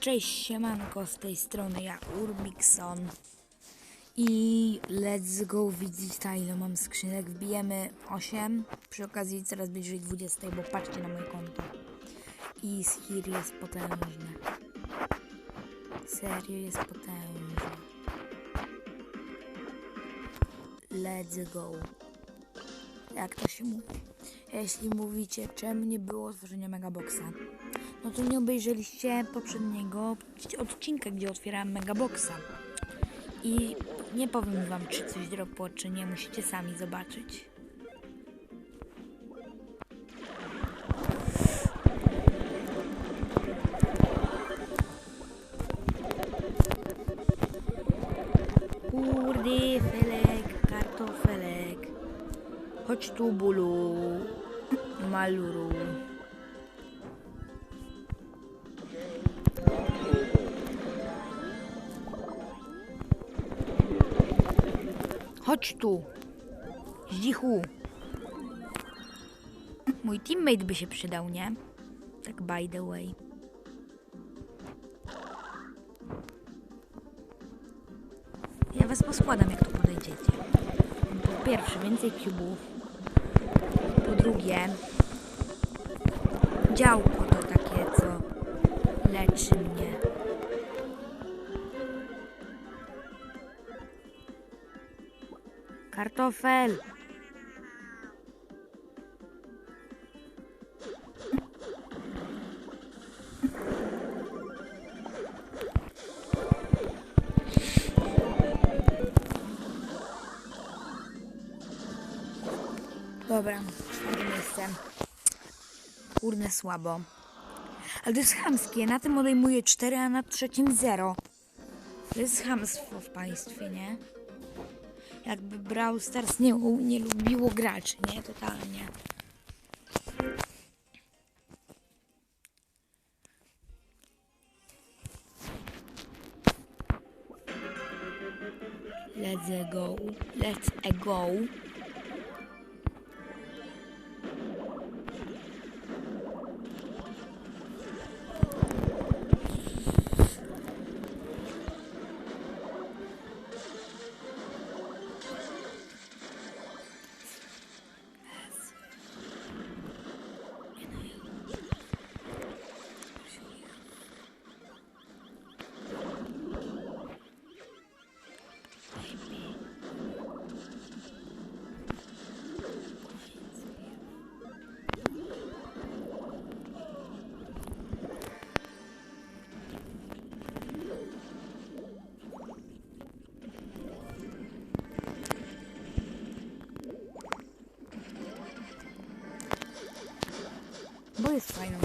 Cześć, siemanko, z tej strony ja, Urbixon. I let's go, widzicie ile mam skrzynek, wbijemy 8, przy okazji coraz bliżej 20, bo patrzcie na moje konto. I Schir jest potężny. Serio jest potężny. Let's go. Jak to się mówi? Jeśli mówicie, czemu nie było stworzenia Megaboxa, no to nie obejrzeliście poprzedniego odcinka, gdzie otwierałem Megaboxa. I nie powiem wam, czy coś dropło, czy nie, musicie sami zobaczyć. Kurde, felek, kartofelek. Chodź tu, bulu. Maluru. Chodź tu. Zdzichu. Mój teammate by się przydał, nie? Tak by the way. Ja was poskładam, jak tu podejdziecie. Po pierwsze, więcej kubów. Po drugie, działko to takie, co leczy mnie. Kartofel! Dobra, czwarte. Kurde, słabo. Ale to jest chamskie. Na tym odejmuję 4, a na trzecim 0. To jest chamstwo w państwie, nie? Jakby Brawl Stars nie, nie lubiło graczy, nie? Totalnie. Let's go. Let's go.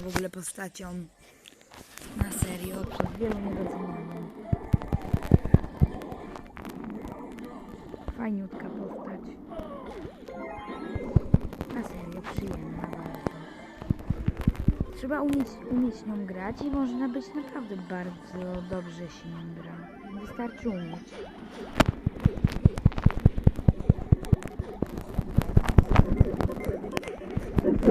Ogóle postacią. Na serio, przez wielu niedocenianą. Fajniutka postać. Na serio, przyjemna bardzo. Trzeba umieć, umieć nią grać i można być naprawdę bardzo dobrze się nią gra. Wystarczy umieć. Ty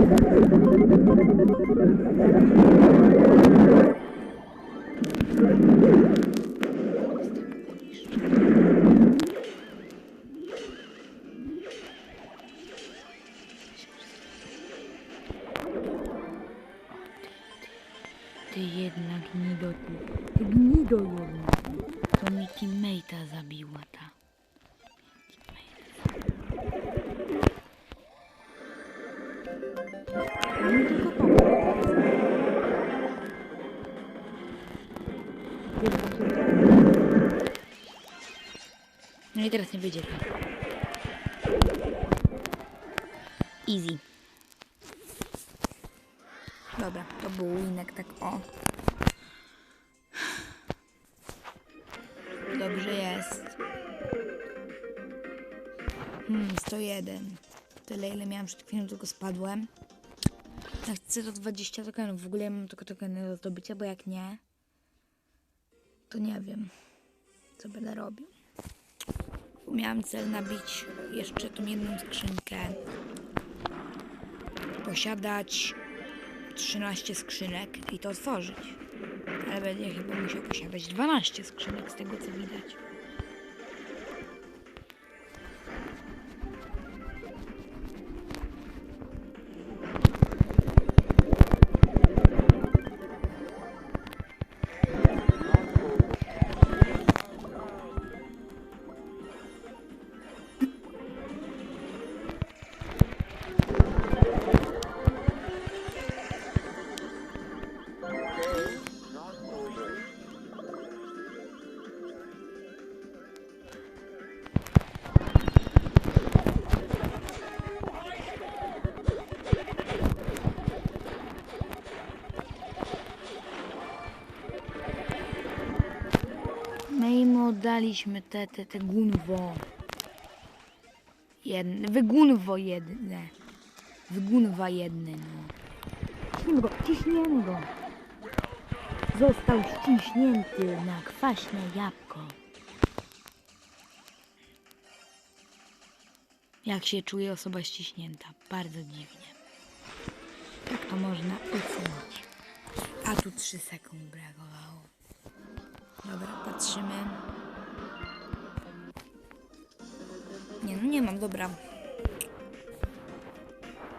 jednak gnido ty. Ty gnido jedna. To mi teammate'a zabiła ta. I teraz nie wyjdzie. Easy. Dobra, to był winek tak o. Dobrze jest. Hmm, 101. Tyle ile miałam przed chwilą, tylko spadłem. Ja chcę to 20 tokenów. W ogóle ja mam tylko tokeny do zdobycia, bo jak nie, to nie wiem, co będę robił. Bo miałam cel nabić jeszcze tą jedną skrzynkę. Posiadać 13 skrzynek i to otworzyć. Ale będzie chyba musiał posiadać 12 skrzynek z tego co widać. My im oddaliśmy te, te, te gunwo. Jedne, wygunwo jedne. Wygunwa jedny, no. Ciśniemy go, ciśniemy go. Został ściśnięty na kwaśne jabłko. Jak się czuje osoba ściśnięta? Bardzo dziwnie. Jak to można ocenić? A tu 3 sekund brakowało. Dobra, patrzymy. Nie, no nie mam, dobra.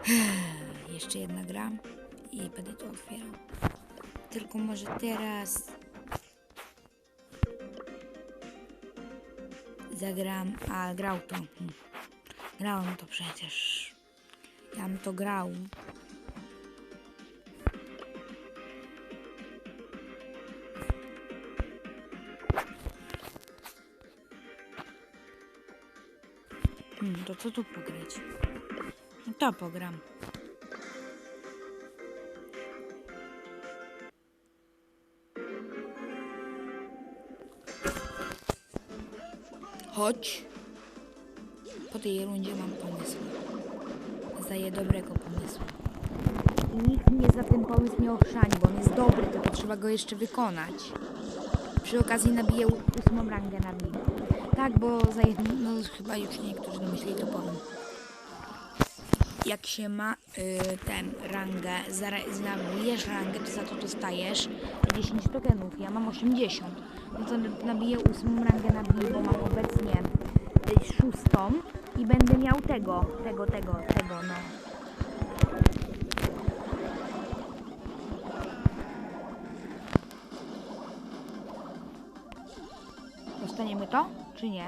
Jeszcze jedna gra i będę to otwierał. Tylko może teraz zagram, a grał to. Hmm. Grałem to przecież. Ja bym to grał. To co tu pograć? No to pogram. Chodź. Po tej rundzie mam pomysł. Zaję dobrego pomysłu. I nikt mnie za ten pomysł nie ochrzani, bo on jest dobry, tylko trzeba go jeszcze wykonać. Przy okazji nabiję ósmą rangę na nim. Tak, bo za jednym, no chyba już niektórzy domyśleli, to powiem. Jak się ma y, tę rangę, znajmujesz rangę, to za to dostajesz 10 tokenów. Ja mam 80. No to nabiję ósmą rangę na bii, bo mam obecnie y, szóstą i będę miał tego, tego, tego, tego, no. Dostaniemy to, czy nie?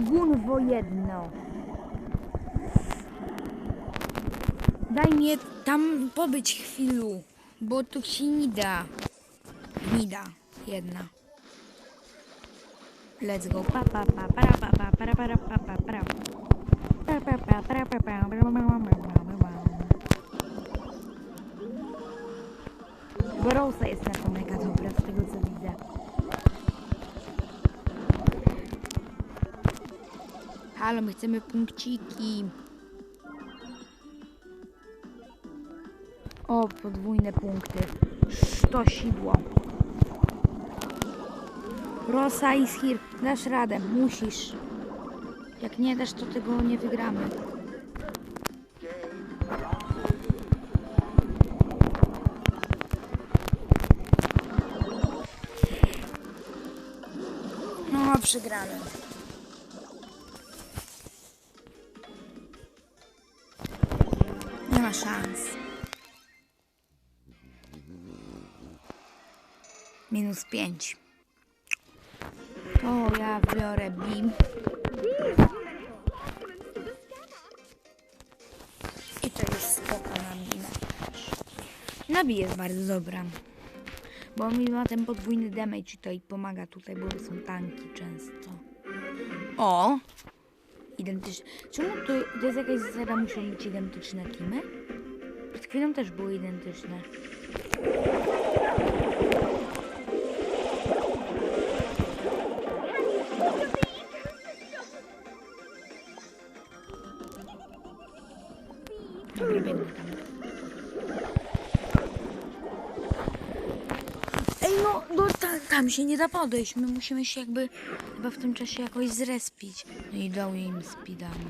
Gunwo jedno. Daj mnie tam pobyć chwilu, bo tu się nie da. Nie da. Jedna. Let's go. Pa, pa, pa, para, pa, pa, para, para, pa, pa, para. Pa, pa, pa, para, pa, pa, para, pa, pa, pa, pa, pa. Bo Rosa jest na to mega dobra, z tego co widzę. Halo, my chcemy punkciki. O, podwójne punkty. Sztosidło. Rosa i Schir, dasz radę, musisz. Jak nie dasz, to tego nie wygramy. Przegramy. Nie ma szans. Minus pięć. To ja biorę BIM. I to jest spoko na minę. Nabi jest bardzo dobra. Bo mi ma ten podwójny damage i to i pomaga tutaj, bo są tanki często. O! Identyczne. Czemu to, jest jakaś zasada, muszą być identyczne teamy? Przed chwilą też były identyczne. Dobra, biegnę tam. No! No, no ta, tam się nie da podejść. My musimy się jakby chyba w tym czasie jakoś zrespić. No i dał im speedami.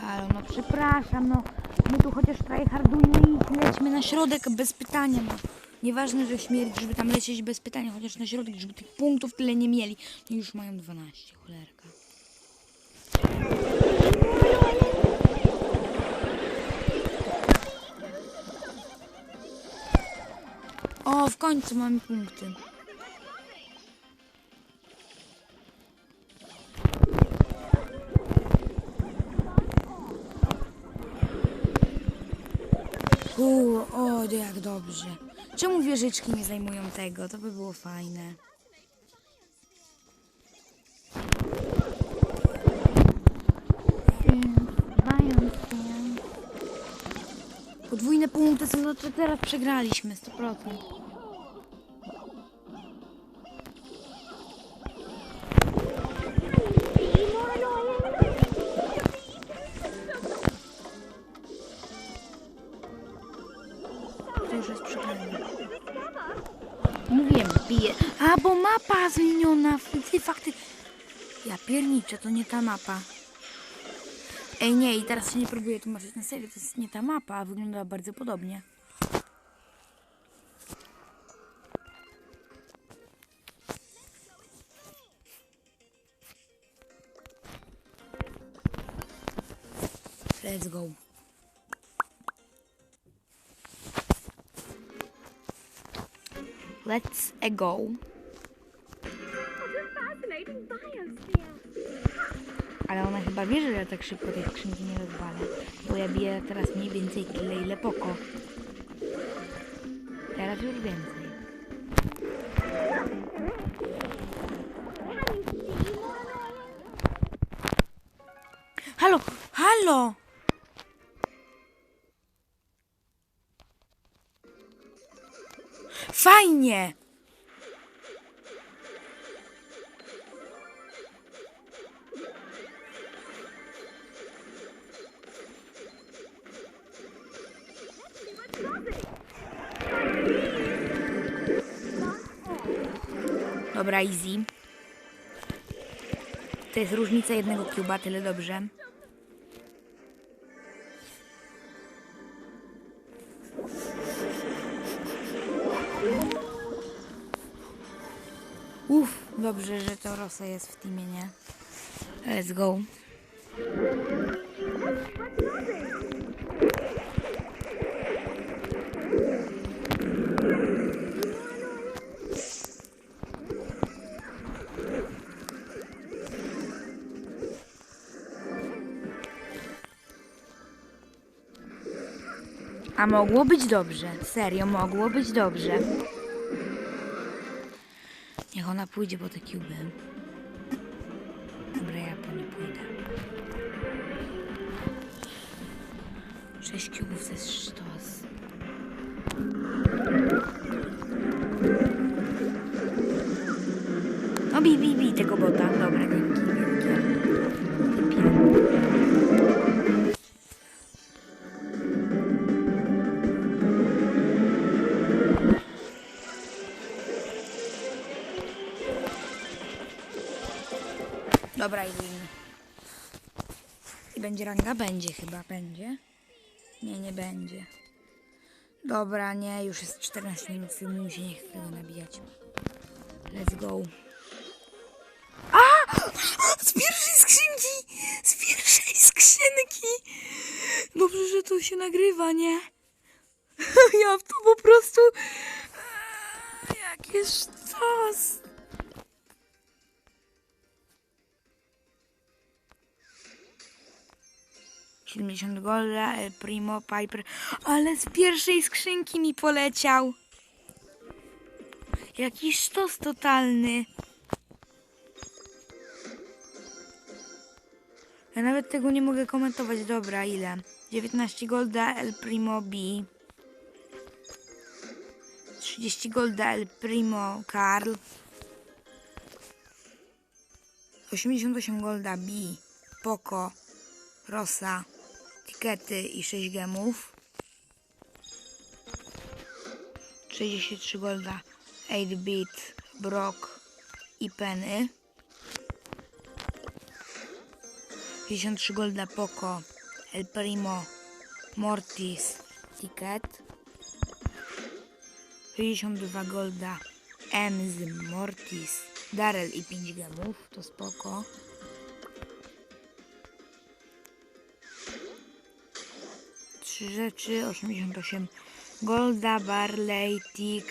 Halo, no przepraszam, no. My tu chociaż tryhardujmy i lećmy na środek bez pytania, no. Nieważne, że śmierć, żeby tam lecieć bez pytania, chociaż na środek, żeby tych punktów tyle nie mieli. Już mają 12, cholerka. O, w końcu mamy punkty. Uuu, o, jak dobrze. Czemu wieżyczki nie zajmują tego? To by było fajne. Podwójne punkty są co teraz przegraliśmy 100%. A, bo mapa zmieniona. Ty fakty. Ja pierniczę, to nie ta mapa. Ej, nie, i teraz się nie próbuję tłumaczyć na serio. To jest nie ta mapa, a wygląda bardzo podobnie. Let's go. Let's go. Ale ona chyba wie, że ja tak szybko tej skrzynki nie rozwalę. Bo ja biję teraz mniej więcej tyle, ile poko. Teraz już więcej. Halo, halo! Fajnie! Dobra, easy. To jest różnica jednego cuba, tyle dobrze. Uff, dobrze, że to Rosa jest w teamie, nie? Let's go. A mogło być dobrze. Serio, mogło być dobrze. Niech ona pójdzie po te cuby. Dobra, ja po nie pójdę. Sześć cubów to jest sztos. No bij, bij, bij tego bota. Dobra, Dobra, i. I będzie ranga? Będzie chyba, będzie. Nie, nie będzie. Dobra, nie, już jest 14 minut filmu, mi się nie chce nabijać. Let's go. A! Z pierwszej skrzynki! Z pierwszej skrzynki! Dobrze, że to się nagrywa, nie? Ja w to po prostu... Jak jest czas! Siedemdziesiąt golda, El Primo, Piper. Ale z pierwszej skrzynki mi poleciał. Jakiś sztos totalny. Ja nawet tego nie mogę komentować. Dobra, ile? 19 golda, El Primo B. 30 golda El Primo Karl. 88 golda B, Poco, Rosa, Tikety i 6 gemów. 33 golda 8-bit, Brock i Penny. 53 golda Poco, El Primo, Mortis, Ticket. 62 golda Ems, Mortis, Darrell i 5 gemów, to spoko. Trzy rzeczy, 88 golda, Barley, Tick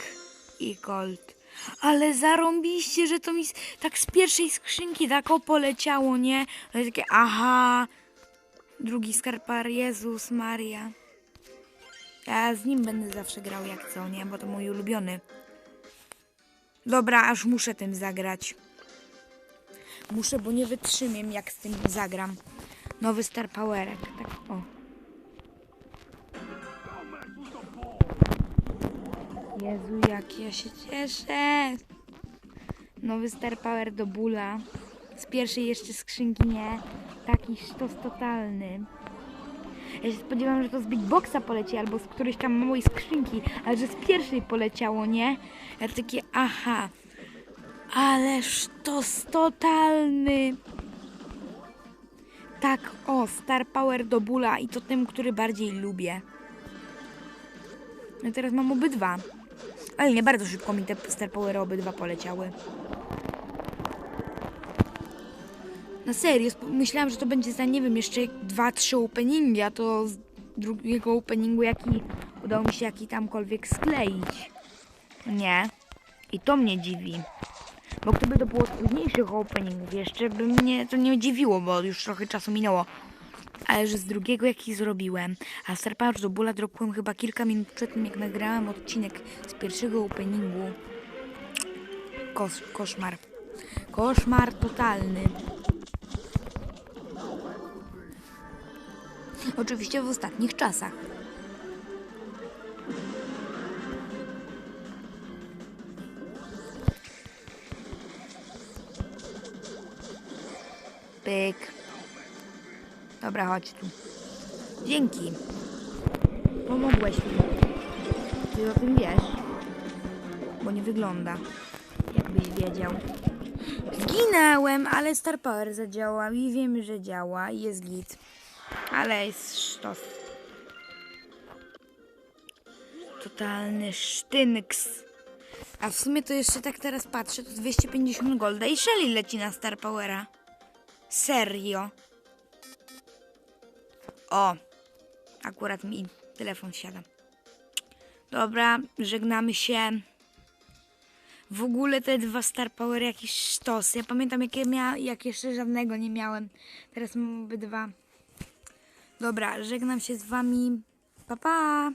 i Colt. Ale zarąbiście, że to mi tak z pierwszej skrzynki tak o poleciało, nie? To jest takie, aha, drugi skarpar, Jezus Maria. Ja z nim będę zawsze grał jak co, nie? Bo to mój ulubiony. Dobra, aż muszę tym zagrać. Muszę, bo nie wytrzymiem jak z tym zagram. Nowy Star Powerek, tak o. Jezu, jak ja się cieszę. Nowy Star Power do bóla. Z pierwszej jeszcze skrzynki nie. Taki sztos totalny. Ja się spodziewałam, że to z Big poleci albo z którejś tam małej skrzynki, ale że z pierwszej poleciało, nie? Ja takie, aha, ależ to totalny. Tak, o, Star Power do bóla i to tym, który bardziej lubię. No teraz mam obydwa. Ale nie bardzo szybko mi te Star Powery obydwa poleciały. Na serio, myślałam, że to będzie za, nie wiem, jeszcze dwa, trzy openingi, a to z drugiego openingu, jaki udało mi się jaki tamkolwiek skleić. Nie. I to mnie dziwi. Bo gdyby to było z późniejszych openingów, jeszcze by mnie to nie dziwiło, bo już trochę czasu minęło. Ale że z drugiego jaki zrobiłem. A Star Power do Bula dropłem chyba kilka minut przed tym, jak nagrałem odcinek z pierwszego openingu. Kos koszmar. Koszmar totalny. Oczywiście w ostatnich czasach. Pyk. Dobra, chodź tu. Dzięki. Pomogłeś mi. Ty o tym wiesz. Bo nie wygląda. Jakbyś wiedział. Zginęłem, ale Star Power zadziałał i wiem, że działa i jest git. Ale jest sztos. Totalny sztynks. A w sumie to jeszcze tak teraz patrzę, to 250 golda i Shelly leci na Star Powera. Serio. O, akurat mi telefon siada. Dobra, żegnamy się. W ogóle te dwa Star Power jakiś sztos. Ja pamiętam jak, ja mia, jak jeszcze żadnego nie miałem. Teraz mam obydwa. Dobra, żegnam się z wami. Pa pa!